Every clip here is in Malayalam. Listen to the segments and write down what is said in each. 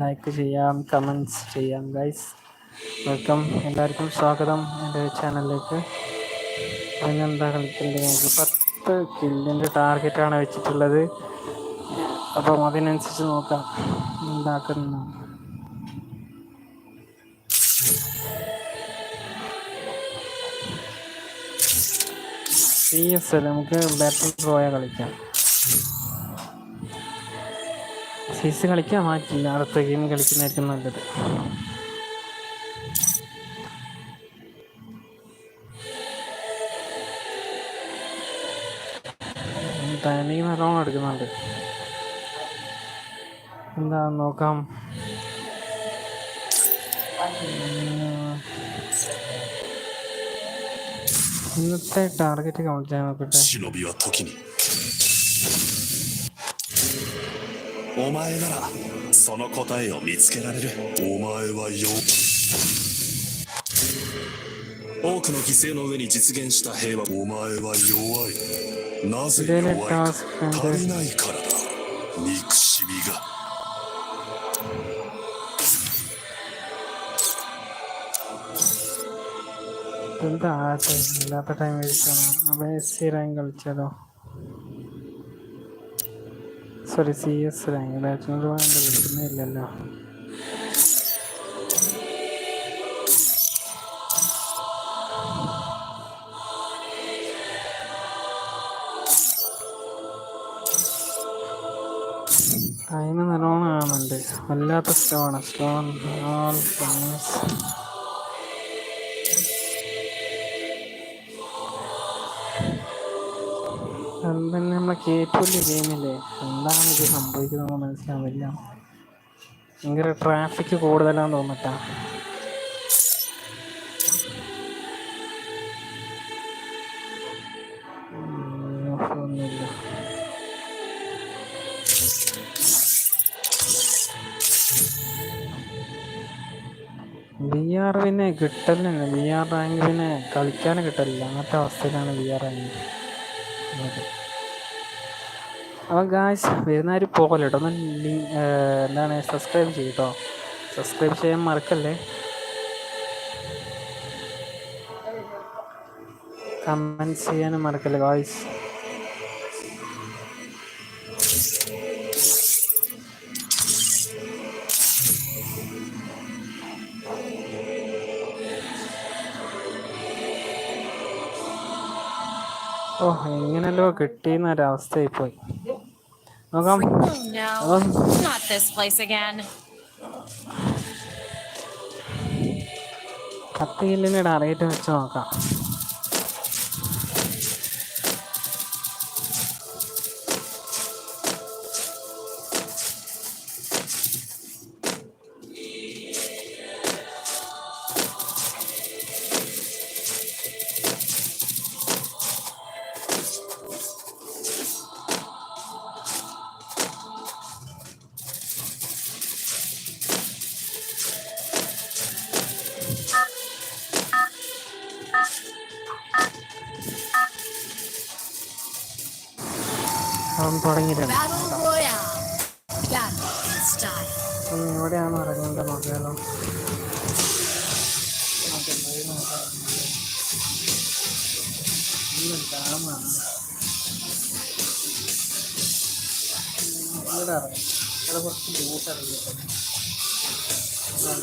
ലൈക്ക് ചെയ്യാം കമൻസ് ചെയ്യാം ഗൈസ് വെൽക്കം എല്ലാവർക്കും സ്വാഗതം എന്റെ ചാനലിലേക്ക് അതിനെന്താ കളിക്കുന്നത് ഞങ്ങൾക്ക് പത്ത് കില്ലിന്റെ ടാർഗറ്റാണ് വെച്ചിട്ടുള്ളത്. അപ്പം അതിനനുസരിച്ച് നോക്കാം. ഉണ്ടാക്കുന്ന സി എസ് എൽ നമുക്ക് ബാറ്റിംഗ് പോയാൽ കളിക്കാം. സീസ് കളിക്കാൻ മാറ്റില്ല. അടുത്ത ഗെയിം കളിക്കുന്നതായിരിക്കും നല്ലത്. ടൈമിങ് നല്ലോണം എടുക്കുന്നുണ്ട്. എന്താ നോക്കാം. ഇന്നത്തെ ടാർഗറ്റ് കൗണ്ട് ചെയ്യാൻ നോക്കട്ടെ. お前ならその答えを見つけられる。お前はよ多くの犠牲の上に実現した平和。お前は弱い。なぜ弱いか足りないからだ。憎しみが。等等啊，等你来不太没事了，我们也虽然搞了这种。സോറി സി എസ് റാങ്ക് ബാച്ചിനർ വേണ്ട വിളിക്കുന്നില്ലല്ലോ ടൈം നല്ലോണം കാണുന്നുണ്ട്. വല്ലാത്ത സ്റ്റോൺ സ്റ്റോൺ നമ്മളെ വലിയ ഗെയിമില്ലേ എന്താണ് ഇത് സംഭവിക്കുന്നതെന്ന് മനസ്സിലാവില്ല ഭയങ്കര ട്രാഫിക് കൂടുതലാന്ന് തോന്നട്ടാ ബി ആർ പിന്നെ കിട്ടലില്ല. ബി ആർ റാങ്ക് പിന്നെ കളിക്കാനും കിട്ടലില്ല. അങ്ങനത്തെ അവസ്ഥയിലാണ് ബി ആർ റാങ്ക് ഉള്ളത്. അപ്പോൾ ഗായ്സ് വരുന്നവർ പോകല്ലോ കേട്ടോ ഒന്ന് എന്താണ് സബ്സ്ക്രൈബ് ചെയ്യും കേട്ടോ സബ്സ്ക്രൈബ് ചെയ്യാൻ മറക്കല്ലേ? കമൻസ് ചെയ്യാനും മറക്കല്ലേ ഗായ്സ് ഓ എങ്ങനെയല്ലോ കിട്ടിയെന്നൊരവസ്ഥയായിപ്പോയി നോക്കാം No, Um. not this place again. പത്ത് കില്ലിന് വെച്ച് നോക്കാം തുടങ്ങിയിട്ടുണ്ട്. എവിടെയാണ് ഇറങ്ങേണ്ടത് നോക്കിയാലോ ഡാമാണ് ഇവിടെ ഇറങ്ങി ഇവിടെ കുറച്ച് ബൂട്ട് ഇറങ്ങിയിട്ട്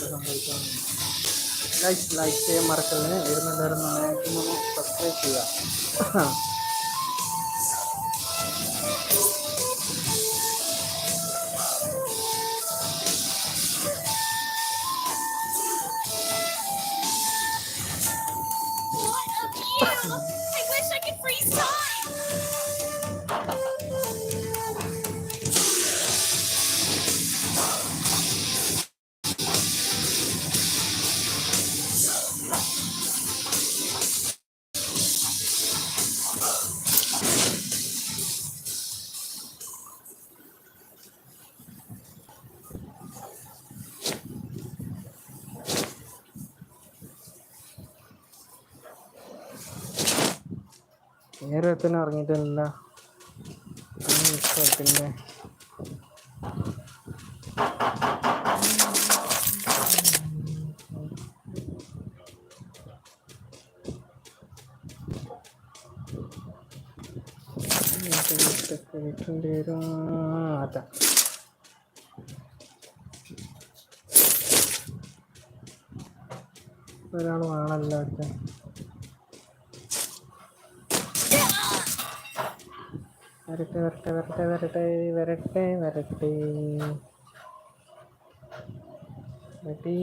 സംഭവിക്കാൻ ലൈക്ക് ലൈക്ക് ചെയ്യാൻ മറക്കല്ലേ വരുന്നുണ്ടായിരുന്നു മാക്സിമം സബ്സ്ക്രൈബ് ചെയ്യുക നേരെ തന്നെ ഇറങ്ങിയിട്ടില്ല പിന്നെ ഒരാൾ വേണമല്ലോ അടുത്ത വരട്ടെ വരട്ടെ വരട്ടെ വരട്ടെ വരട്ടെ വരട്ടെ. വരട്ടെ.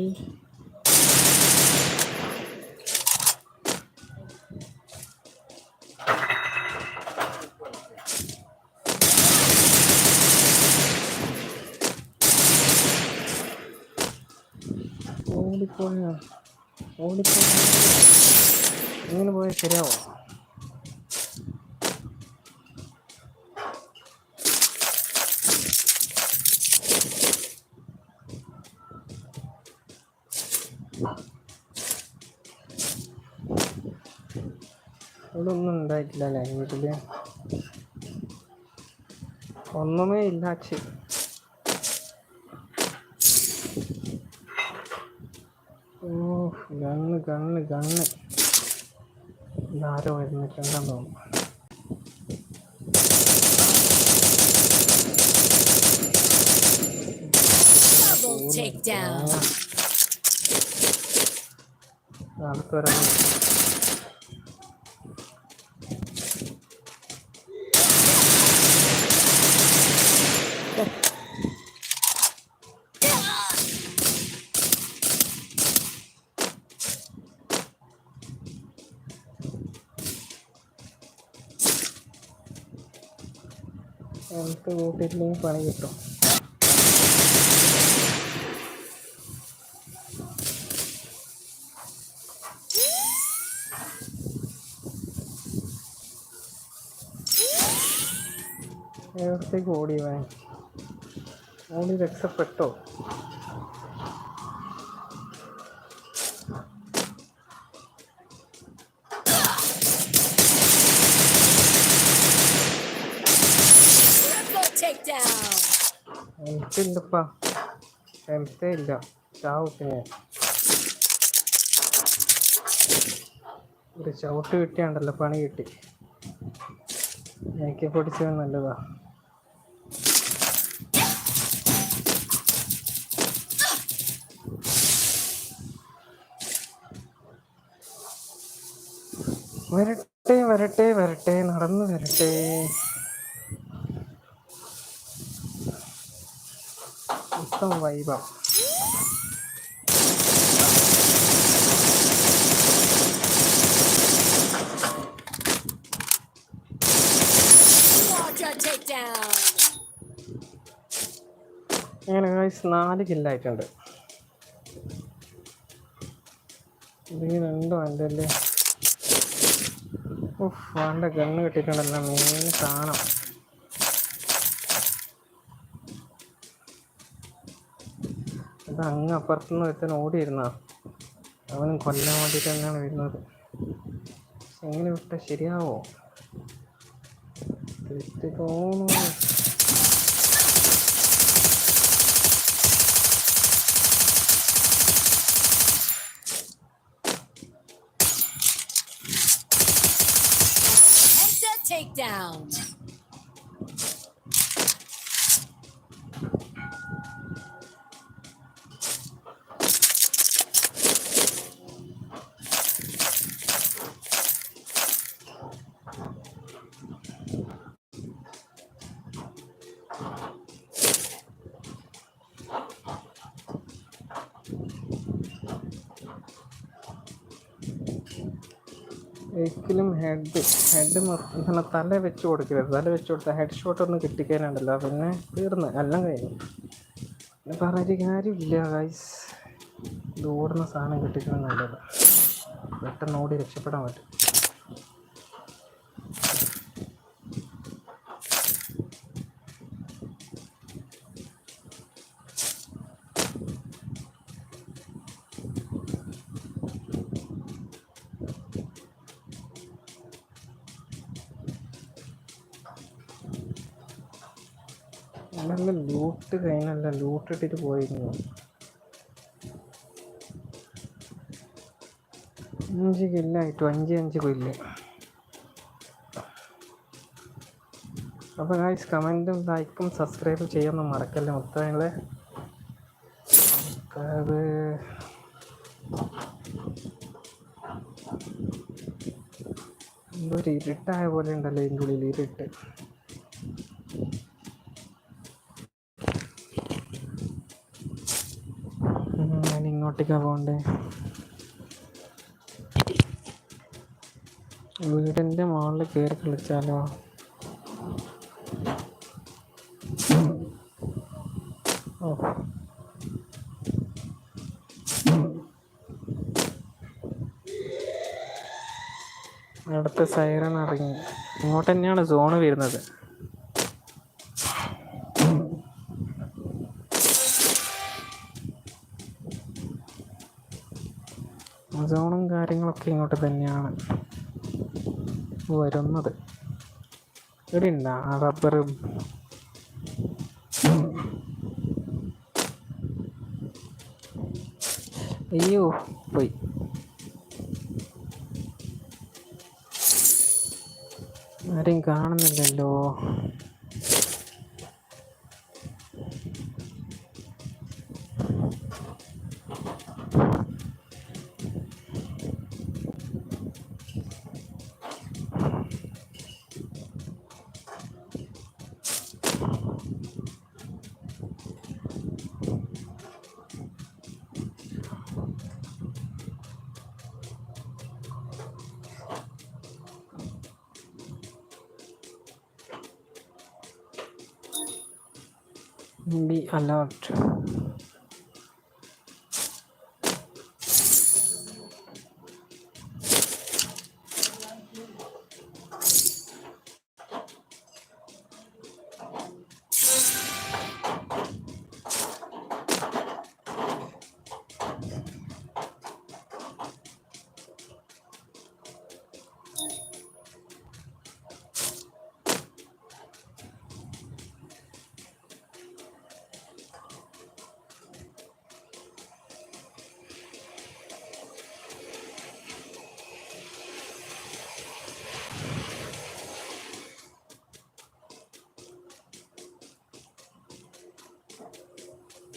ഓടിപ്പോയോ? ഓടിപ്പോയോ? ഇങ്ങനെ പോയാൽ ശരിയാവോ? ഇവിടെ ഒന്നും ഉണ്ടായിട്ടില്ല അല്ലേ വീട്ടിൽ ഒന്നുമേ ഇല്ല അച്ഛ ഓ ഗണ്ണ് ഗണ്ണ് ഗണ്ണ്. ഇതാരോ വരുന്നിട്ടുണ്ടെന്ന് തോന്നുന്നു. Double takedown. അടുത്ത് എനിക്ക് കൂട്ടിയില്ലെങ്കിൽ പണി കിട്ടും ഓടി വാങ്ങി. ഓടി രക്ഷപ്പെട്ടോ? എനിക്കില്ലപ്പാ ഹെൽത്തേ ഇല്ല. ഞാൻ ഒരു ചവിട്ട് കിട്ടിയാണ്ടല്ലോ പണി കിട്ടി. എനിക്ക് പൊടിച്ചത് നല്ലതാ. വരട്ടെ വരട്ടെ വരട്ടെ നടന്നു വരട്ടെ. മൊത്തം വൈബാ Quadra takedown. അങ്ങനെ ഗൈസ് നാല് കില്ലായിട്ടുണ്ട് ഇതിന് രണ്ടോ എന്റെ അല്ലേ? ഉഫ് വേണ്ട ഗണ്ണ് കിട്ടിയിട്ടുണ്ടല്ലോ മീൻ കാണാം. അത് അങ്ങ് അപ്പുറത്തുനിന്ന് ഒരുത്തൻ ഓടിയിരുന്ന അവനും കൊല്ലാൻ വേണ്ടിയിട്ട് തന്നെയാണ് വരുന്നത്. എങ്ങനെ വിട്ടാൽ ശരിയാവോ? തോന്നുന്നു. Enter takedown. ഒരിക്കലും ഹെഡ് ഹെഡ് ഇങ്ങനെ തല വെച്ച് കൊടുക്കരുത്. തല വെച്ച് കൊടുത്താൽ ഹെഡ് ഷോട്ട് ഒന്ന് കിട്ടിക്കാനുണ്ടല്ലോ. പിന്നെ തീർന്ന്. എല്ലാം കഴിഞ്ഞു. പിന്നെ പറഞ്ഞിട്ട് കാര്യമില്ല ഗൈസ് ഇത് ഓടുന്ന സാധനം കിട്ടിക്കണം നല്ലത്. പെട്ടെന്ന് ഓടി രക്ഷപ്പെടാൻ പറ്റും. നല്ല ലൂട്ട് കഴിഞ്ഞല്ല ലൂട്ട് ഇട്ടിട്ട് പോയിരുന്നു. അഞ്ച് കില്ലായിട്ടു അഞ്ച് അഞ്ച് കൊല്ല് അപ്പോൾ ഗായ്സ് കമന്റും ലൈക്കും സബ്സ്ക്രൈബും ചെയ്യാനൊന്നും മറക്കല്ലേ മൊത്തങ്ങളെ? അത് എന്തോ ഒരു ഇരുട്ടായ പോലെ ഉണ്ടല്ലോ ഇതിന്റെ ഉള്ളിൽ ഇരുട്ട്. ഞാൻ പോകണ്ടേ? വീടിന്റെ മുകളിൽ കയറി കളിച്ചാലോ? ഓ. അടുത്ത സൈറൺ ഇറങ്ങി. ഇങ്ങോട്ട് തന്നെയാണ് സോണ് വരുന്നത്. കാര്യങ്ങളൊക്കെ ഇങ്ങോട്ട് തന്നെയാണ് വരുന്നത്. ഇവിടെ ഉണ്ടാ റബ്ബറും അയ്യോ പോയി. ആരെയും കാണുന്നില്ലല്ലോ. be allowed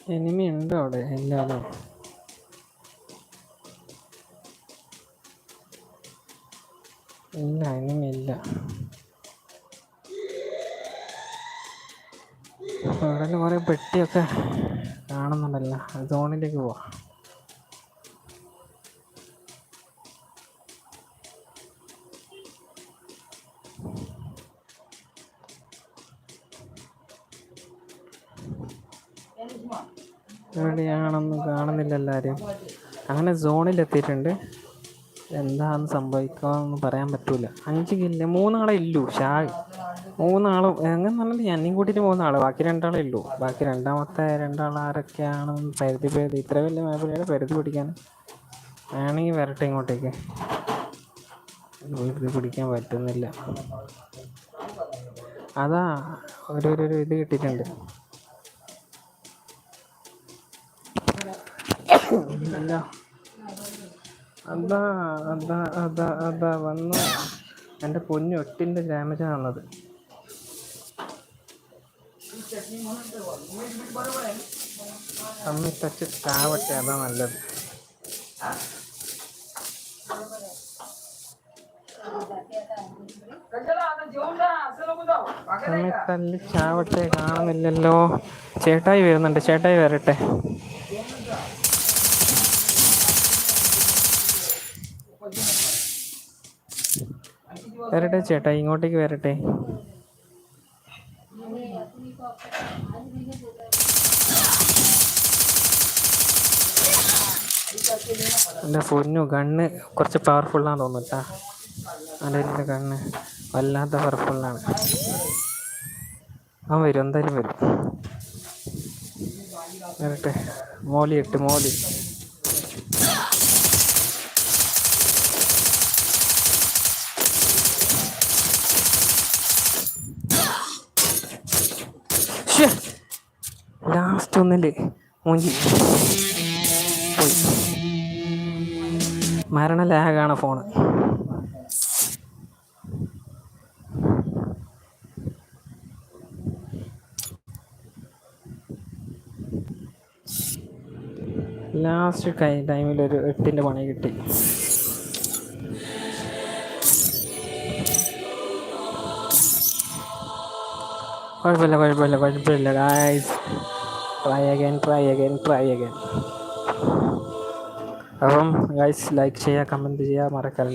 എനിമി ഉണ്ടോ അവിടെ ഇല്ലാലോ ഇല്ല എനിമി ഇല്ല. അവിടെ കുറെ പെട്ടിയൊക്കെ കാണുന്നുണ്ടല്ലോ സോണിലേക്ക് പോവാ. എവിടെയാണെന്ന് കാണുന്നില്ല എല്ലാവരും. അങ്ങനെ സോണിൽ എത്തിയിട്ടുണ്ട് എന്താണെന്ന് സംഭവിക്കാന്ന് പറയാൻ പറ്റൂല. അഞ്ച് കില്ല മൂന്നാളെ ഇല്ലു ഷാ മൂന്നാളും എങ്ങനെ പറഞ്ഞാൽ എന്നെയും കൂട്ടിയിട്ട് മൂന്നാൾ ബാക്കി രണ്ടാളെ ഇല്ലു. ബാക്കി രണ്ടാമത്തെ രണ്ടാൾ ആരൊക്കെയാണെന്ന് പരിധി പരിധി ഇത്ര വലിയ മേഖലയുടെ പരിധി പിടിക്കാൻ വേണമെങ്കിൽ വരട്ടെ ഇങ്ങോട്ടേക്ക്. പരിധി പിടിക്കാൻ പറ്റുന്നില്ല. അതാ ഒരു ഒരു ഇത് കിട്ടിയിട്ടുണ്ട്. അതാ അതാ അതാ അതാ വന്നു എന്റെ പൊന്നു ഒട്ടിന്റെ ഡാമേജാണ് വന്നത് അമ്മി ടച്ച് ചാവട്ടെ അതാ നല്ലത് അമ്മി തല്ലി ചാവട്ടെ കാണുന്നില്ലല്ലോ ചേട്ടായി വരുന്നുണ്ട് ചേട്ടായി വരട്ടെ വരട്ടെ ചേട്ടാ ഇങ്ങോട്ടേക്ക് വരട്ടെ. എന്റെ പൊന്നു ഗണ്ണ്. കുറച്ച് പവർഫുള്ളാന്ന് തോന്നുന്നു കേട്ടാ എന്റെ കണ്ണ് വല്ലാത്ത പവർഫുള്ളാണ് അവൻ വരും എന്തായാലും വരും. വരട്ടെ. മോലി ഇട്ട് മോലി ലാസ്റ്റ് ഒന്നിന്റെ മൂഞ്ചി പോയി. മരണ ലാഗാണ് ഫോണ്. ലാസ്റ്റ് ടൈമിൽ ഒരു എട്ടിന്റെ പണി കിട്ടി. കുഴപ്പമില്ല കുഴപ്പമില്ല കുഴപ്പമില്ല guys try again try again try again അപ്പം ഗൈസ് ലൈക്ക് ചെയ്യുക കമന്റ് ചെയ്യുക മറക്കല്ല